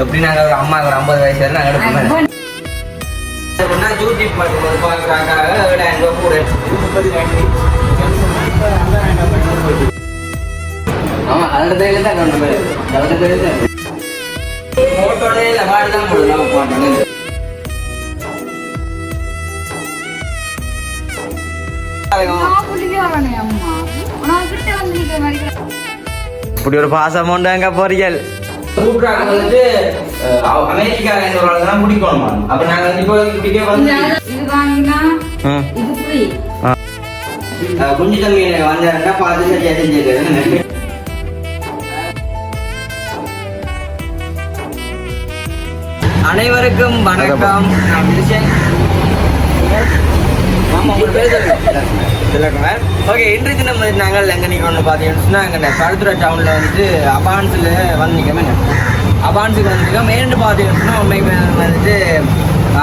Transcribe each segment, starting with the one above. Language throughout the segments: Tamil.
எப்படி நாங்கள் ஒரு அம்மாவுக்கு ஒரு ஐம்பது. வயசு வரை நாங்கள் எடுப்போம் யூடியூப் பார்க்குறாங்க ஏழாயிரம் ரூபா கூட ஆமாம் அதோட தான் அதோட தான் ஃபோட்டோலே தான் போடுது. அம்மா. இப்படி ஒரு பாசம் உண்டாங்க போறீர்கள். கூப்பிட்றாங்க வந்துட்டு அமெரிக்கால ஒரு ஆள் தான் பிடிக்கணுமா அப்போ நாங்கள் வந்து இப்போ இப்படிக்கே வந்து இது வாங்கினா இது ஃப்ரீ குஞ்சு தம்பி வந்தாருன்னா பார்த்து சரியா செஞ்சுருக்காரு அனைவருக்கும் வணக்கம். நான் விஜய். ஆமா உங்க பேர் சொல்லுங்க ஓகே இன்றைய தினம் நாங்கள் எங்கே நிற்கணும்னு பார்த்தீங்கன்னு சொன்னால் அங்கே கழுத்துறை டவுனில் வந்துட்டு அபான்ஸில் வந்து நிற்கமே அபான்ஸுக்கு வந்துருக்கோம் மேண்டு பார்த்தீங்கன்னா சொன்னால் உண்மைக்கு வந்துட்டு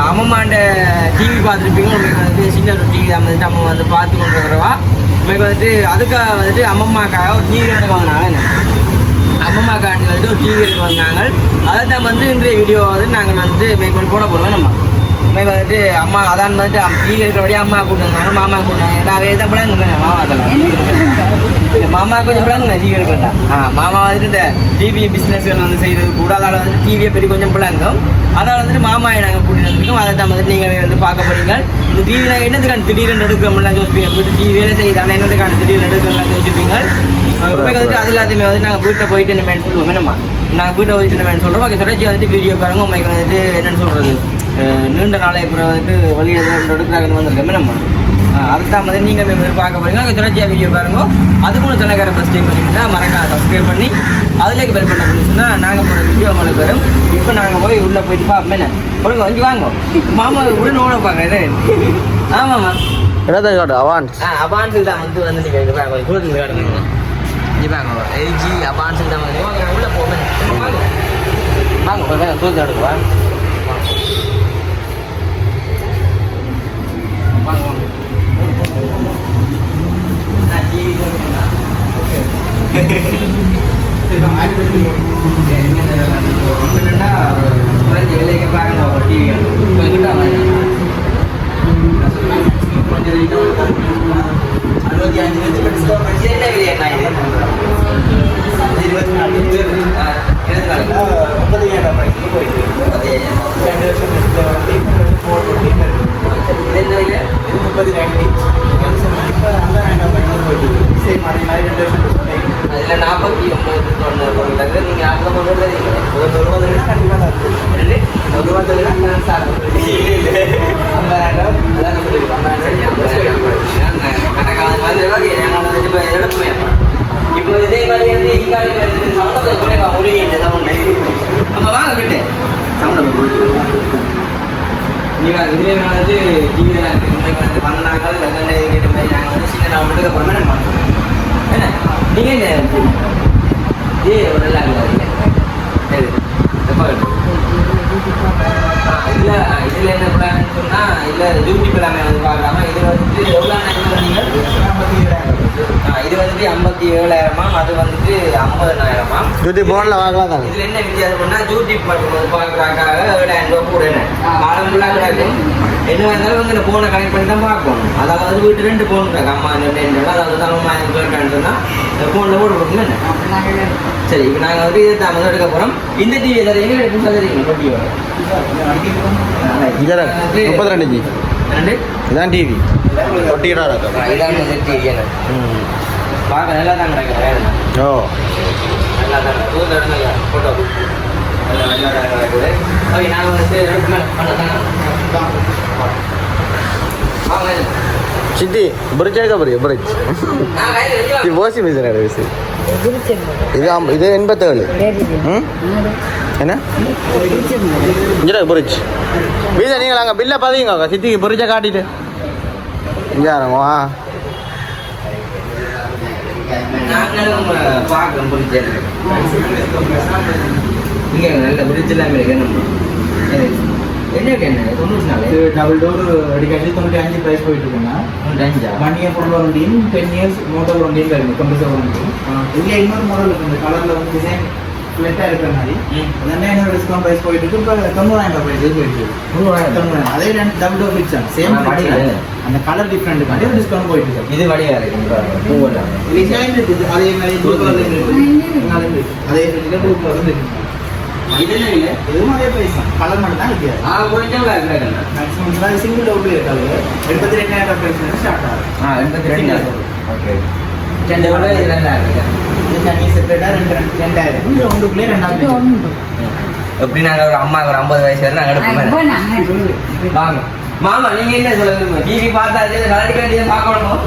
அம்மம்மாண்ட டிவி பார்த்துருப்பீங்க. உங்களுக்கு வந்து சின்ன ஒரு டிவி தான் வந்துட்டு அம்மா வந்து பார்த்து கொண்டு இருக்கிறவா உங்களுக்கு வந்துட்டு அதுக்காக வந்துட்டு அம்மம்மாக்காக ஒரு டிவி எடுக்க வந்தாங்க. அம்மம்மாக்காண்டி வந்துட்டு ஒரு டிவி எடுக்க வந்தாங்க. அதை தான் வந்து இன்றைய வீடியோ வந்து நாங்கள் வந்து மேற்கொண்டு போட போகிறோம் நம்ம உண்மைக்கு வந்துட்டு அம்மா அதான் வந்துட்டு டிவி இருக்கிறபடியே அம்மா கூப்பிட்டு மாமா கூப்பிட்டாங்க நான் வேறு தான் பிள்ளைங்க மாமா இல்ல, மாமா கொஞ்சம் பிள்ளைங்க டிவி எடுக்கிறதா ஆ மாமா வந்துட்டு இந்த டிவி பிஸ்னஸ்கள் வந்து செய்கிறது கூட அதால் வந்து டிவியை பெரிய கொஞ்சம் பிள்ளைங்கும் அதால் வந்துட்டு மாமா நாங்கள் கூட்டிட்டு வந்திருக்கோம். அதை தான் வந்துட்டு நீங்கள் வந்து பார்க்க போறீங்க. இந்த டிவி நாங்கள் என்னதுக்கான திடீர்னு எடுக்கிறோம்லாம் யோசிப்பீங்க? வீட்டு டிவி வேலை செய்யுதானே என்னதுக்கான திடீர்னு எடுக்கிறோம்லாம் யோசிப்பீங்க? வந்துட்டு அது எல்லாத்தையுமே வந்து நாங்கள் வீட்டில் போயிட்டு என்ன சொல்லுவோம். என்னம்மா? நாங்கள் வீட்டை போயிட்டு என்ன சொல்கிறோம் ஓகே தொடர்ச்சி வந்துட்டு வீடியோ பாருங்க உண்மைக்கு வந்துட்டு என்னன்னு சொல்கிறது நீண்ட நாளை அப்புறம் வந்துட்டு வழி எடுக்கிறாங்கன்னு வந்திருக்கோம் என்னம்மா அதுதான் வந்து நீங்கள் வந்து பார்க்க போறீங்க அங்கே தொடர்ச்சியாக வீடியோ பாருங்க. அதுக்கு ஒரு தலைக்கார ஃபஸ்ட் டைம் பண்ணிங்கன்னா மறக்காம சப்ஸ்கிரைப் பண்ணி அதுலேயே பெல் பண்ண சொன்னால் நாங்கள் போகிற வீடியோ உங்களுக்கு வரும். இப்போ நாங்கள் போய் உள்ளே போயிட்டு பார்ப்போம். ஒழுங்கு வந்து வாங்க. மாமா உடனே ஓட பார்க்குறேன் ஆமாம்மா இடத்தை காட்டு? அவான்ஸ் ஆ அபான்ஸில் தான் வந்து வந்து நீங்கள் கொஞ்சம் தூரத்தில் காட்டுங்க இங்கே பாருங்க எல்ஜி அபான்ஸில் தான் வந்து வாங்க உள்ளே போவேன் வாங்க வாங்க போய் வாங்க தூரத்தில் எடுக்கு வாங்க வாங்க வாங்க நான் டிவி முப்பது ரெண்டு அதில் நாற்பத்தி ஒன்பது தொண்ணூறு நீங்கள் அடுத்த பொருள் ஒரு தொண்ணூறு கண்டிப்பாக ரெண்டு ஒரு ரூபா தொழில் ஐம்பதாயிரம் அதான் நம்ம இப்போ இதே மாதிரி வந்து இங்காடி சம்பளத்தை குறைவா. நம்ம வாங்க கிட்டே சம்பளம் நீங்கள் இதுலேயே வந்து டிவியில் இன்னைக்கு வந்து பண்ணாக்கள் வெள்ளை கேட்ட மாதிரி நாங்கள் வந்து சின்ன நான் மட்டும் பர்மனன்ட் பண்ணுறோம் என்ன? நீங்கள் என்ன ஏ ஒரு நல்லா இல்லை சரி எப்போ இதில் இதில் என்ன பிளான் சொன்னால் இதில் டியூட்டி பிளான் வந்து பார்க்கலாமா இது வந்துட்டு எவ்வளோ நேரம் நீங்கள் ஆ, இது வந்துட்டு ஐம்பத்தி ஏழாயிரமா அது வந்துட்டு ஐம்பதனாயிரமா? ஜூட்டி போனில் வாங்கலாம் தானே. இதுல என்ன வித்தியாசம்னா யூடியூப் பண்ணும்போது பார்க்குறாக்காக ஏழாயிரம் ரூபாய் கூட காலம் ஃபுல்லாக கிடைக்கும் என்ன இருந்தாலும் வந்து இந்த ஃபோனை கனெக்ட் பண்ணி தான் பார்க்கணும். அதாவது வீட்டு ரெண்டு ஃபோன் இருக்கு. அம்மா ரெண்டு அதாவது அம்மா கேட்டான்னு சொன்னால் ஃபோனில் போட்டு கொடுக்கணும் சரி இப்போ நாங்கள் வந்து இதை தான் வந்து எடுக்க போகிறோம் இந்த டிவி எதாவது எங்கே எடுக்கும் சொல்லுறீங்க முப்பத்தி ரெண்டு ஜி ரெண்டு இதான் டிவி ஒட்டிக்கிறா ஆ, இதான் வந்து டிவி பார்க்க நல்லா தான் கிடைக்கும் ஓ நல்லா தான் தூர் இடத்துல ஃபோட்டோ ஓகே நாங்கள் வந்து சித்தி பிரிட்ஜ் இது ஓசி எண்பத்தேழு ம் என்ன? இங்கே பிரிட்ஜ் வீச நீங்கள் அங்கே பில்லை பார்த்தீங்க சித்திக்கு பிரிட்ஜை காட்டிட்டு. இங்கே வா என்ன டபுள் டோர் அடிக்கடி தொண்ணூற்றி அஞ்சு ப்ரைஸ் போயிட்டு இருக்குங்க ஒன் இயர் பொருள் வாரண்டியும் டென் இயர்ஸ் மோட்டர் வாரண்டியும் இருக்கு கம்ப்யூட்டர் வாரண்டி இன்னொரு மாடல் இருக்கு இந்த வந்து டிசைன் ஃபிளட்டா இருக்கிற மாதிரி. ம். உடனே என்னோட டிஸ்கவுண்ட் பிரைஸ் போயிட்டு இருக்கு. இப்போ தொண்ணூறாயிரம் ரூபாய் price போயிட்டு இருக்கு. தொண்ணூறாயிரம். அதே ரெண்டு டபுள் டோர் ஃபிக்ஸ் சேம் ஆனா வடி வேறு. அந்த கலர் டிஃப்ரெண்ட்டுக்காண்டி ஒரு டிஸ்கவுண்ட் போயிட்டு இருக்கு. இது வழியா இருக்கு இங்கேயும் இருக்குது. அதே மாதிரி ப்ளூ கலர். அதே ஃபிரிட்ஜில் ப்ளூ கலர் இருக்கு இது என்ன இல்லை? இதுவும் அதே பிரைஸ் தான். கலர் மட்டும் தான் வித்தியாசம் ஆ கொஞ்சம் மேக்ஸிமம் சிங்கிள் டோர் இருக்காது எண்பத்தி ரெண்டாயிரம் பிரைஸ் ஸ்டார்ட் ஆகும் ஆ எண்பத்தி ரெண்டு ஓகே ரெண்டு விட இது ரெண்டாயிரம் தனி செப்பரேட்டாக ரெண்டு ரெண்டு ரெண்டாயிரம் இது ஒன்றுக்குள்ளே ரெண்டாயிரம் எப்படி நாங்க ஒரு அம்மாவுக்கு ஒரு ஐம்பது வயசு வரை நாங்க எடுப்போம். வாங்க. மாமா நீங்க என்ன சொல்லுங்க டிவி பார்த்தா கலடி கட்டி பார்க்கணும்?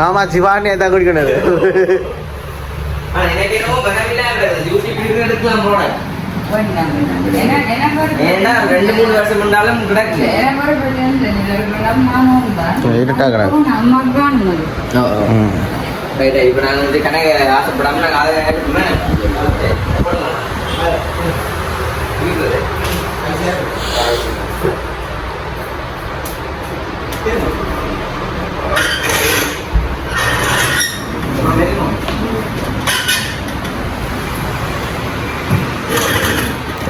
மாமா சிவானே தான் குடிக்கணும் எனக்கு என்னமோ எடுக்கலாம் போனேன் ரெண்டு மூணு வருஷம் முன்னாலும் கிடக்கு. இருட்டா கிடக்கு. ரைட் இப்போ நாங்கள் வந்து கணக்கு ஆசைப்படாம நாங்கள் அதை எடுத்துமே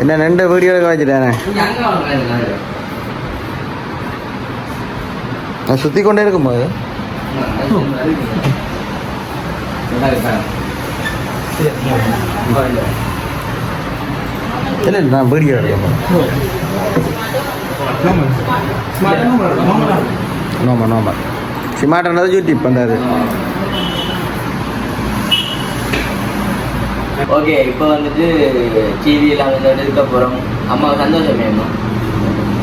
என்ன ரெண்டு வீடியோ நான் சுற்றி கொண்டே இருக்கும்போது இல்லை நான் வீடியோ எடுக்க நோமா நோமா சிமாட்டனது யூடியூப் பண்ணுறது ஓகே இப்போ வந்துட்டு டிவியில் வந்து எடுக்க போகிறோம் அம்மா சந்தோஷமே அம்மா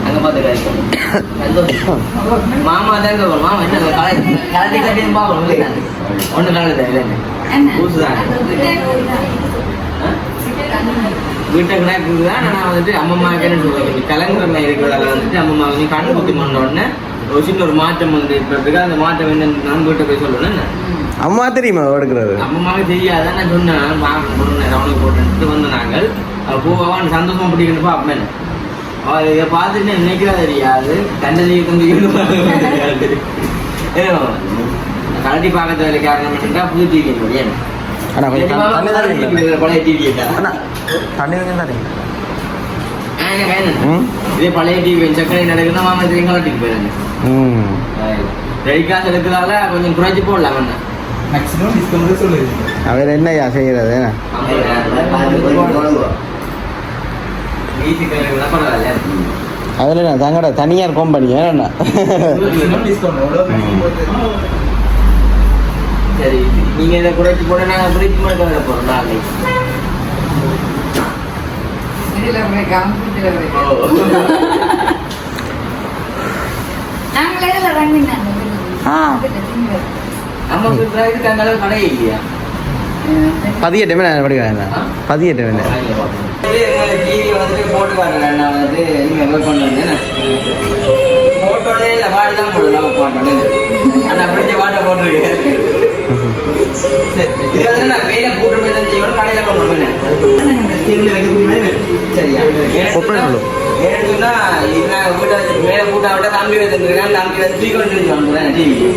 அங்கே பார்த்து மாமா தான் போகிறோம் மாமா என்ன கலை கலட்டி கட்டி பார்க்கணும் ஒன்று கலந்து இல்லைங்க பூசுதான் வீட்டை கணக்கு தான் நான் வந்துட்டு அம்மம்மா என்ன சொல்லுவேன் கலங்குறல இருக்கிறதால வந்துட்டு அம்மம்மா வந்து கண் குத்தி பண்ண உடனே ஒரு சின்ன ஒரு மாற்றம் வந்து இப்போ இருக்கு அந்த மாற்றம் என்னன்னு நான் வீட்டை போய் சொல்லணும் அம்மா தெரியுமா எடுக்கிறது அம்மம்மாவுக்கு தெரியாத நான் சொன்னேன். பார்க்க போடுறேன் அவனுக்கு போட்டு வந்த நாங்கள் அவள் பூவான் சந்தோஷமா பிடிக்கணும் பார்ப்பேன் அவள் இதை பார்த்துட்டு நினைக்கிறா தெரியாது. தண்டனை தெரியாது. ஏன் கலட்டி பார்க்கறது வேலை காரணம் புது டிவி ஏன்? அண்ணா கொஞ்சம் தண்ணி தரீங்களா? பழைய டிவி கேட்டா. கொஞ்சம் இதே பழைய டிவி சக்கரை நடக்குன்னா மாமா தெரியும் கலட்டிக்கு போயிருங்க ம். ரெடி காசு எடுக்கிறதால கொஞ்சம் குறைச்சி போடலாம் வேணா மேக்ஸிமம் டிஸ்கவுண்ட் சொல்லுது. அவர் என்ன வீட்டுக்கு பரவாயில்ல அதில் என்ன தங்கட தனியார் கம்பெனி ஏன்னா சரி நீங்க இதை குறைச்சி போட மட்டும் வர நாளைக்கு அளவு கடை இல்லையா டிவி வந்துட்டு போட்டு காட்டுறேன் நான் வந்து நீங்க எங்க கொண்டு வந்தேன் போட்டோடனே இல்லை பாட்டு தான் போடலாம் போட்டோன்னு ஆனா பிடிச்ச பாட்டை போட்டுருக்கேன் சரி இது வந்து நான் கையில போட்டு போய் தான் செய்யணும் கடையில கொண்டு முன்னாடி சரியா. ஏன்னு நான் வீட்டை வச்சு மேலே பூட்டா விட்டா தம்பி வச்சுருக்கேன் தம்பி வந்து தூக்கி கொண்டு வந்து டிவி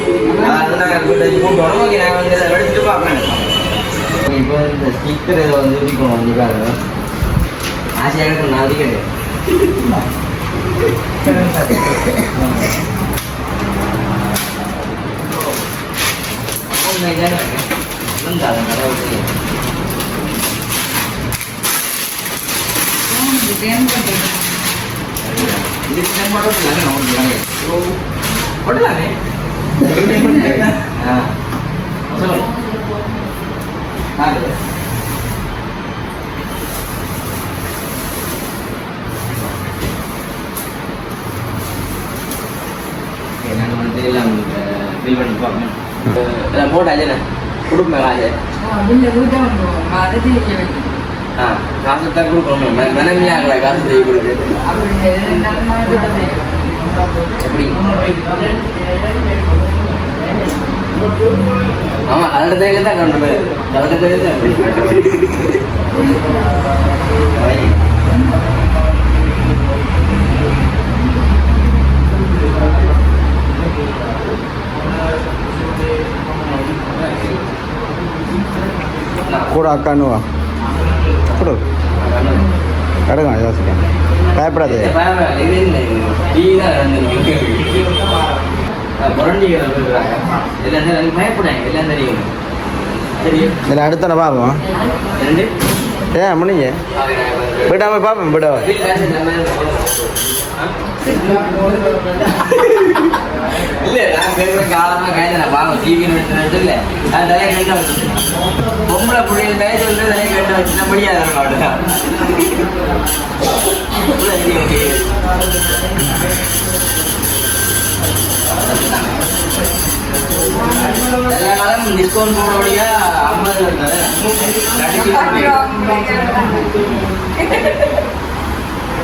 நாங்கள் வீட்டை வச்சு போட்டோம் ஓகே நான் வந்து அதை எடுத்துட்டு பார்ப்பேன். இப்போ இந்த ஸ்டிக்கர் இதை வந்து ஊற்றிக்கணும் வந்து பாருங்க ஆசையாக இருக்கும் நான் அடிக்கிறது இது மட்டும் இல்லைங்க நம்ம போடலாமே ஆ சொல்லுங்க நாலு நாங்கள் வந்து எல்லாம் பில் பண்ணி எல்லாம் போட்டாச்சு என்ன கொடுப்பேன் காசு ஆ காசு தான் கொடுக்கணும் மனமில்லாங்களா காசு செய்ய கொடுக்குறது எப்படி ஆமா அதோட தேவையில தான் கொண்டு அதோட தேவையில தான் கூட கூட அக்கானுவா கொடு எடுங்க யோசிக்க பயப்படாது இது என்ன டீ தான் வந்து புரண்டி இருக்கிறாங்க எல்லாம் தெரியும் பயப்படாங்க எல்லாம் தெரியும் தெரியும் இதில் அடுத்த பார்ப்போம். ஏன் முடிஞ்சு விடாம பார்ப்பேன் விடாம. இல்ல நான் பேசுற காலமா கையில நான் பாவம் டிவி வச்சு இல்ல நான் தலையை கட்ட வச்சு பொம்பளை பிள்ளைகள் பேச வந்து தலையை கட்ட வச்சுனா முடியாது எல்லா காலம் டிஸ்கவுண்ட் ஐம்பது மட்டும் தெரியும் குறைக்க மாட்டேங்குது கண்டிப்பா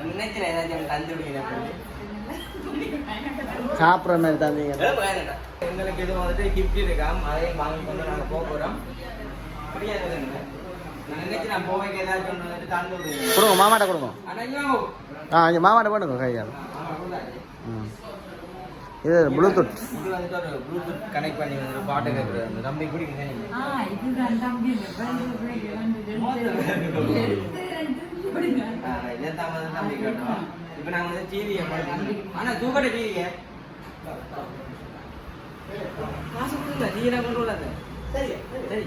நினைக்கிறேன் ஏதாச்சும் சாப்பிட்ற மாதிரி தந்தீங்க எங்களுக்கு இது வந்துட்டு கிஃப்ட் இருக்காம் அதையும் வாங்கி கொண்டு நாங்கள் போக போகிறோம் கொடுங்க மாமாட்ட கொடுங்க. ஆ இங்கே மாமாட்ட பண்ணுங்க கையால் இது ப்ளூடூத் ப்ளூடூத் கனெக்ட் பண்ணி வந்து பாட்டு கேட்குறது அந்த தம்பி குடிக்குங்க நீங்க ஆ இதுதான் தம்பி இதான் வந்து தம்பி கேட்டோம். இப்போ நாங்கள் வந்து டிவியை ஆனால் தூக்கட்ட டிவியை காசு கொடுங்க நான் கொண்டு வரல சரி சரி.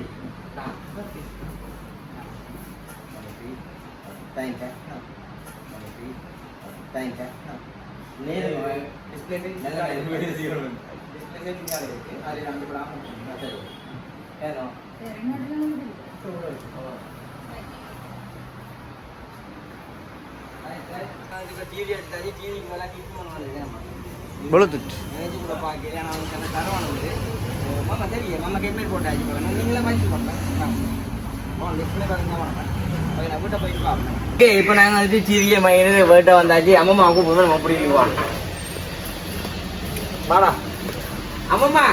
Thank you thank you Nehru display நல்லா டிஸ்பிளே இருக்கு. அது ரெண்டு படம் சரி. ஏனோ? டிவி எடுத்தாச்சு டிவிக்கு மேலே கிஃப்ட் பண்ணுவாங்க ப்ளூடூத் நினைச்சு கூட பார்க்கிறேன் நான் அவனுக்கு அந்த தரவான வந்து மாமா தெரியும் மாமா கேட்மேல் போட்டாச்சு போகணும் நீங்களே மதிச்சு போட்டேன் ஓகே இப்போ நாங்கள் வந்துட்டு சிறிய மயிறு வேட்டை வந்தாச்சு. அம்மம்மா கூப்பிடுவோம் நம்ம அப்படி இருக்குவான் வாடா. அம்மம்மா?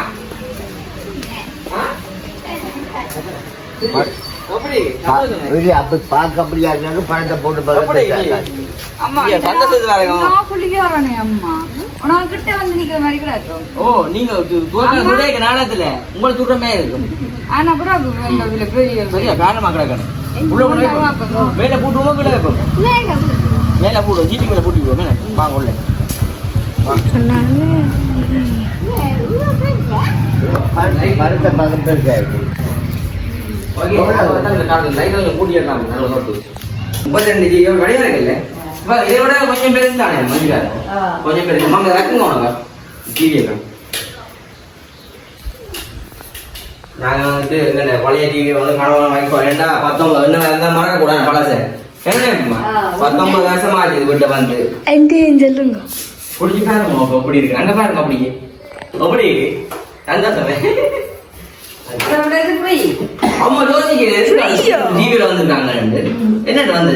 அப்படி பார்க்க அப்படியா இருந்தாலும் பணத்தை போட்டு ஓ நீங்க நாடத்துல உங்களை தூக்கமே இருக்கும் ஆனா கூட சரியா? காரணமா கிடக்கணும். உள்ள. மேல வைப்போம்? போடுவோம் ஜீட்டி மேல போட்டுக்குவோம் மேல வாங்க உள்ள. மரத்தை பக்கத்தில் இருக்காது ஓகே அந்த காலத்துல லைட் கொஞ்சம் கூட்டிடலாம் நல்ல நோட்டு முப்பத்தி ரெண்டு ஜி வழியா இருக்குல்ல இதை விட கொஞ்சம் பேர் தானே மதிக்காது கொஞ்சம் பேர் மாங்க ரக்குங்க உனக்கு. டிவி நாங்க வந்துட்டு என்ன பழைய டிவி வந்து கனவு வாங்கி வேண்டா பத்தொன்பது என்ன இருந்தா மறக்க கூடாது பழச. என்ன பத்தொன்பது வருஷமா ஆச்சு வீட்டை வந்து. சொல்லுங்க? குடிச்சு பாருங்க அப்ப எப்படி இருக்கு. அங்க பாருங்க அப்படி. அப்படி சந்தோஷமே. அம்மா யோசிக்கிறேன் டிவியில வந்திருக்காங்க என்னட்டு வந்து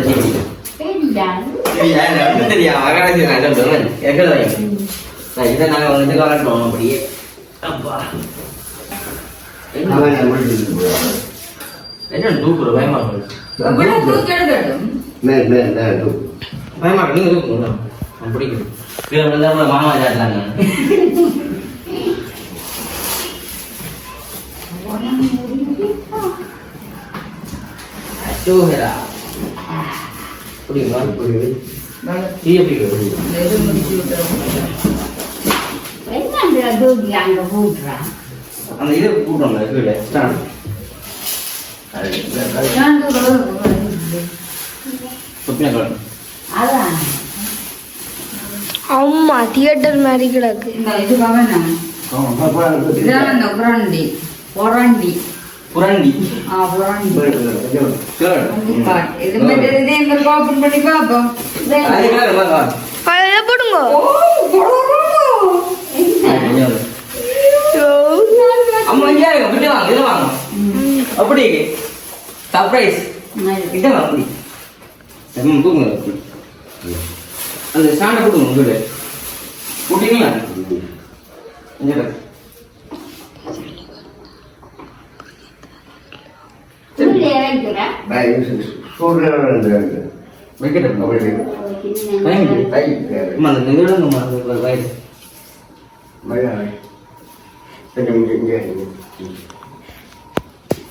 இதை நாங்க வந்துட்டு வளர்த்தோம் அப்படியே அப்பா என்ன என்ன பயமா பயமா நீங்க தூக்குங்க அப்படி கீழே மாமா சாட்டாங்க அச்சோகரா புரியுமா புரியுது. டீ எப்படி? அந்த இதை கூட்டணும் ஸ்டாண்ட். அம்மா தியேட்டர் மாதிரி கிடக்கு. இந்த இது கவனம் இதான் இந்த புரண்டி புரண்டி புரண்டி ஆ புரண்டி Sure. காட். இது மாதிரி இதே எங்க ஓபன் பண்ணி பார்ப்போம் அது வேற போடுங்க அம்மா இங்கே இருங்க வாங்க இதுல வாங்க அப்படி சர்ப்ரைஸ் அப்படி தூங்க அப்படி. அந்த ஸ்டாண்டை போட்டுங்க உங்களோட போட்டீங்களா இங்கே பாரு. வைக்கட்டும் அப்படி கைங்க அம்மா அந்த இதோட நம்ம அந்த வயசு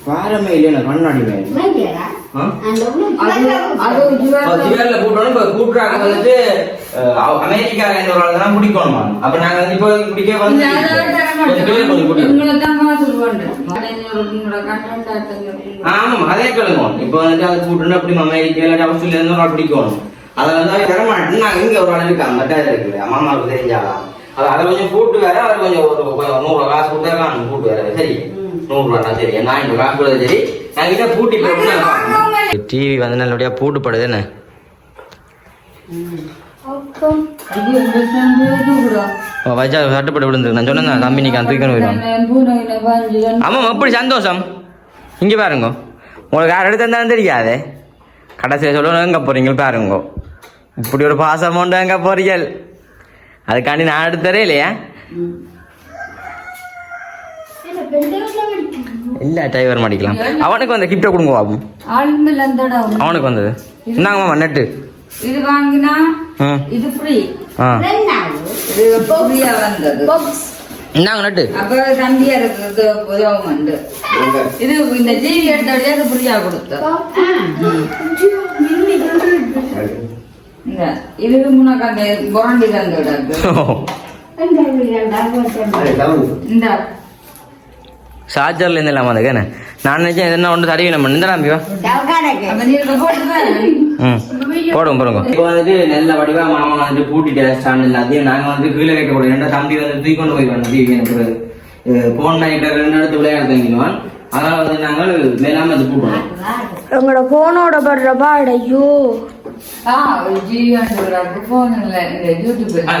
பாரமே இல்லையா கண்ணாடி கூட்டுறாங்க வந்துட்டு அஹ், அமெரிக்கா என்ற ஒரு ஆள் தான் பிடிக்கணுமா அப்ப நாங்க வந்து இப்போ பிடிக்க வந்து கூட்டி ஆமா அதே கேளுங்க. இப்ப வந்துட்டு அது கூட்டணும் அப்படி அமெரிக்கா இல்லாட்டி ஆஸ்திரேலியா இருந்து ஒரு ஆள் பிடிக்கணும்? அதை வந்து அவன் தர மாட்டேன் நாங்க இங்க ஒரு ஆள் இருக்காங்க மட்டாது இருக்குது அம்மாவுக்கு தெரிஞ்சாலா அது அதை கொஞ்சம் கூட்டு வேற அவர் கொஞ்சம் ஒரு நூறு காசு கொடுத்தா நான் கூட்டு வேற. சரி. நூறு ரூபா சரி. நான் இந்த காசு கொடுத்தது சரி. நான் கிட்ட பூட்டி டிவி வந்து நல்லபடியா பூட்டுப்படுது என்ன? வச்சா சட்டுப்பட்டு விழுந்து நான் சொன்னேன் தம்பி நீக்கு தூக்கணும் போயிடும் ஆமாம் அப்படி சந்தோஷம்? இங்கே பாருங்க. உங்களுக்கு யார் எடுத்து இருந்தாலும் தெரியாது. கடைசியில் சொல்லணும் எங்கே போகிறீங்க பாருங்க. இப்படி ஒரு பாசம் உண்டு எங்கே போறீங்க அதுக்காண்டி நான் எடுத்துறே இல்லையா இல்லை டிரைவர் மாட்டிக்கலாம் அவனுக்கு வந்த கிஃப்ட்டை கொடுங்க பாபு. ஆளுமில்ல அந்தடா உனக்கு. அவனுக்கு வந்தது. இந்தாங்க மாமா நெட்டு இது வாங்கினா இது ஃப்ரீ இந்தாங்க நெட்டு. அப்ப தம்பியா இருக்கிறது உதவும் உண்டு இது இந்த டிவி எடுத்தாலே அது ஃப்ரீயா கொடுத்த இது முன்னாக்க அந்த புரண்டி தந்துடாது இந்த சார்ஜர்ல இருந்து இல்லாமல் அதுக்கு என்ன நான் நினைச்சேன் எதுனா ஒன்று தருவி நம்ம இந்த போடுங்க போடுங்க. இப்போ வந்துட்டு நல்ல வடிவா மாமா வந்து பூட்டிட்டு ஸ்டாண்ட் அதையும் நாங்க வந்து கீழே வைக்கக்கூடாது ரெண்டா தம்பி வந்து தூக்கி கொண்டு போய் வேணும் எனக்கு போன் நைட்டை ரெண்டு இடத்து விளையாட தங்கிடுவான் அதனால வந்து நாங்கள் மேலாம அது பூட்டணும் எங்களோட போனோட படுற பாடு ஐயோ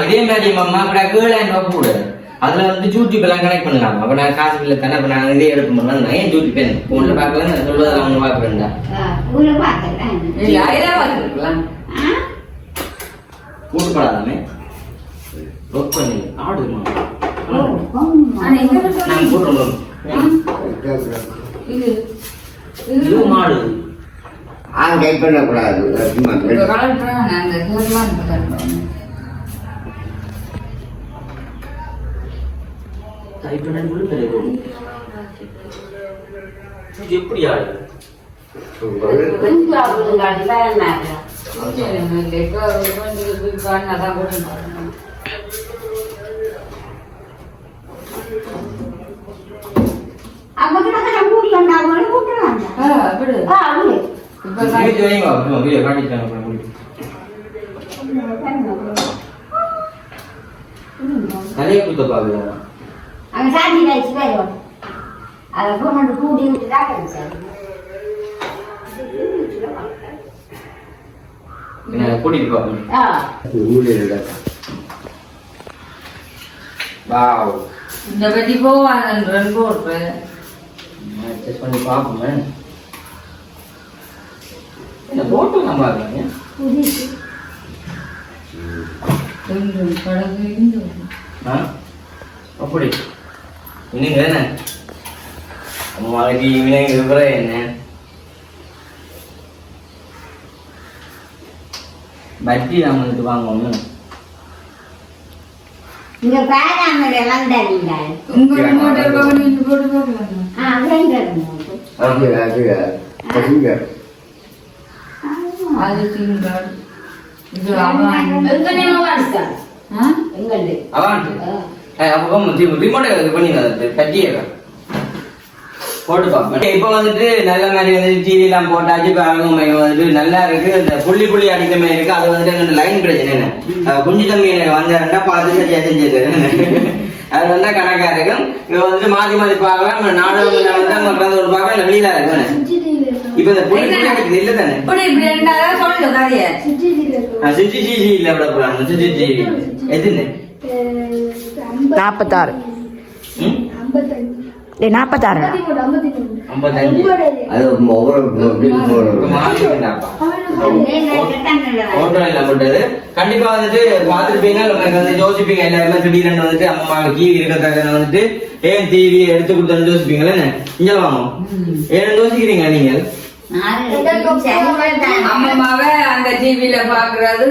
இதே மாதிரி மாமா அப்படி கீழே கூட அதுல வந்து யூடியூப் எல்லாம் கனெக்ட் பண்ணலாம் அப்ப நான் காசு இல்லை தானே அப்ப நாங்க இதே எடுப்போம் நான் ஏன் யூடியூப் என்ன போன்ல பார்க்கல நான் சொல்றது அவங்க ஐதான் பார்த்துருக்கலாம் பூட்டுப்படாதாமே ஒர்க் பண்ணி நாங்க சொல்றீங்க? போட்டுருவோம் இது இது. மாடு. ஆன் டைப் பண்ணக்கூடாது. வீடியோ காட்டிட்டாங்க அப்புறம் முடியும். நிறைய கொடுத்த பாக்குறேன் அங்க சாந்தி வச்சு போயிடும் அதை கொண்டு கூடி விட்டு தான் கிடைச்சாரு கூட்டிட்டு ஆ. வாவ். இந்த பத்தி போவாங்க போடுறேன் செக் பண்ணி பார்ப்போமே. என்ன போட்டு நான் பார்க்குறேன் கொஞ்சம் கடந்து இருந்து. ஆ? அப்படி. இன்னுங்க என்ன அம்மாவுக்கு ஈவினிங் இருக்கிற என்ன பட்டி நம்ம வந்துட்டு வாங்குவோம் இங்க பேராமல் எல்லாம் தரீங்க உங்க மோட்டர் பவன் போட்டு போடுவாங்க ஆ வேண்டாம் அது அது பசங்க அது திங்கள் இது அவன் எங்க நீங்க வாழ்த்தாள் ஆ? எங்கள்டு அவான் அப்போ ரிமோட்டை இது பண்ணி பட்டியே போட்டு பார்ப்பேன் இப்போ வந்துட்டு நல்ல மாதிரி வந்து டிவி எல்லாம் போட்டாச்சு பாருங்க வந்துட்டு நல்லா இருக்கு இந்த புள்ளி புள்ளி அடிக்க மாதிரி இருக்கு அது வந்துட்டு எங்க லைன் பிரச்சனை குஞ்சு தம்பி வந்தாருன்னா பார்த்து சரியா செஞ்சது அது வந்து கணக்கா இருக்கும். இப்போ வந்துட்டு மாத்தி மாத்தி பார்க்கலாம் நாடகம் வந்து நம்ம உட்காந்து ஒரு பார்க்கலாம் இல்ல வெளியில இருக்கு இப்போ இந்த புள்ளி புள்ளி அடிக்குது இல்ல தானே. சிஜி ஜிஜி இல்ல விட போறாங்க. சிஜி ஜிஜி எதுன்னு? நாற்பத்தாறு? ஏ நாற்பத்தாறு கண்டிப்பா வந்துட்டு பாத்துருப்பீங்க வந்து யோசிப்பீங்க. எல்லாருமே திடீர்னு வந்துட்டு அம்மா டிவி இருக்கிறதாக வந்துட்டு ஏன் டிவி எடுத்து கொடுத்தேன்னு யோசிப்பீங்களே என்ன? இங்க வாங்க ஏன் யோசிக்கிறீங்க நீங்கள் அம்மாவை அந்த டிவில பாக்குறது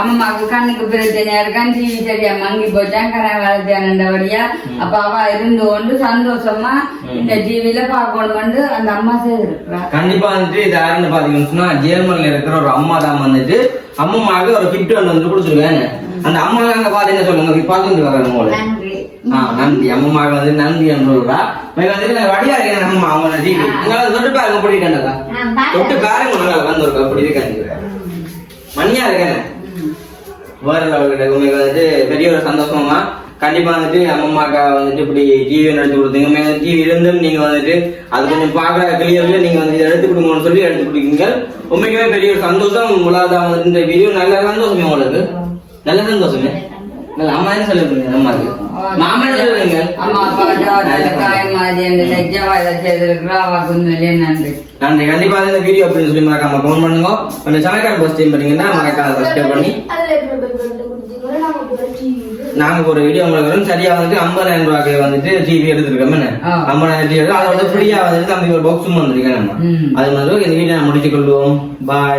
அம்மாவுக்கு கண்ணுக்கு பிரச்சனையா இருக்கான் டிவி சரியா மங்கி போச்சான் கரை வளர்த்தியானபடியா அப்ப அவ இருந்து கொண்டு சந்தோஷமா இந்த டிவில பாக்கணும்னு அந்த அம்மா செய்திருக்கிறா. கண்டிப்பா வந்துட்டு இது யாருன்னு பாத்தீங்கன்னு சொன்னா ஜெர்மன்ல இருக்கிற ஒரு அம்மா தான் வந்துட்டு அம்மாவுக்கு ஒரு கிஃப்ட் ஒன்று வந்து கொடுத்துருவேன் அந்த அம்மா அங்க பாத்து என்ன சொல்லுங்க? பார்த்துட்டு வர்றாங்க உங்களுக்கு ஆ, நன்றி. அம்மாவுக்கு வந்து நன்றி சொல்றா. நான் வடியா இருக்கேன் அம்மா? அவங்க டிவி உங்களால தொட்டு பாருங்க இருக்கேன்டா தொட்டு பாருங்க உங்களால வந்து ஒரு அப்படி இருக்காங்க மணியா இருக்கேன் வேற உங்களுக்கு வந்துட்டு பெரிய ஒரு சந்தோஷமா. கண்டிப்பா வந்துட்டு அம்மாக்கா வந்துட்டு இப்படி டிவி எடுத்து கொடுத்தீங்க. டிவி இருந்தும் நீங்க வந்துட்டு அது கொஞ்சம் பார்க்க கிளியர்ல நீங்க வந்து எடுத்து கொடுங்கன்னு சொல்லி எடுத்து கொடுக்கீங்க. உண்மைக்குமே பெரிய ஒரு சந்தோஷம். உங்களால வந்துட்டு இந்த வீடியோ நல்ல சந்தோஷமே உங்களுக்கு. நல்ல சந்தோஷமே நல்ல அம்மா என்ன சொல்லுங்க அம்மாக்கு மாமா என்ன சொல்லுங்க அம்மா நன்றி. கண்டிப்பா இந்த வீடியோ அப்படின்னு சொல்லி மறக்காம கமெண்ட் பண்ணுங்க. கொஞ்சம் சமைக்கார ஃபர்ஸ்ட் டைம் பண்ணீங்கன்னா மறக்காம சப்ஸ்கிரைப் பண்ணி நாங்க ஒரு வீடியோ உங்களுக்கு வரும். சரியா வந்துட்டு ஐம்பதாயிரம் ரூபாய்க்கு வந்துட்டு டிவி எடுத்துருக்கோம். ஐம்பதாயிரம் டிவி அதோட ஃப்ரீயா வந்துட்டு தம்பி ஒரு பாக்ஸும் வந்துருக்கேன் நம்ம. அது மாதிரி இந்த வீடியோ முடிச்சு கொள்வோம். பாய்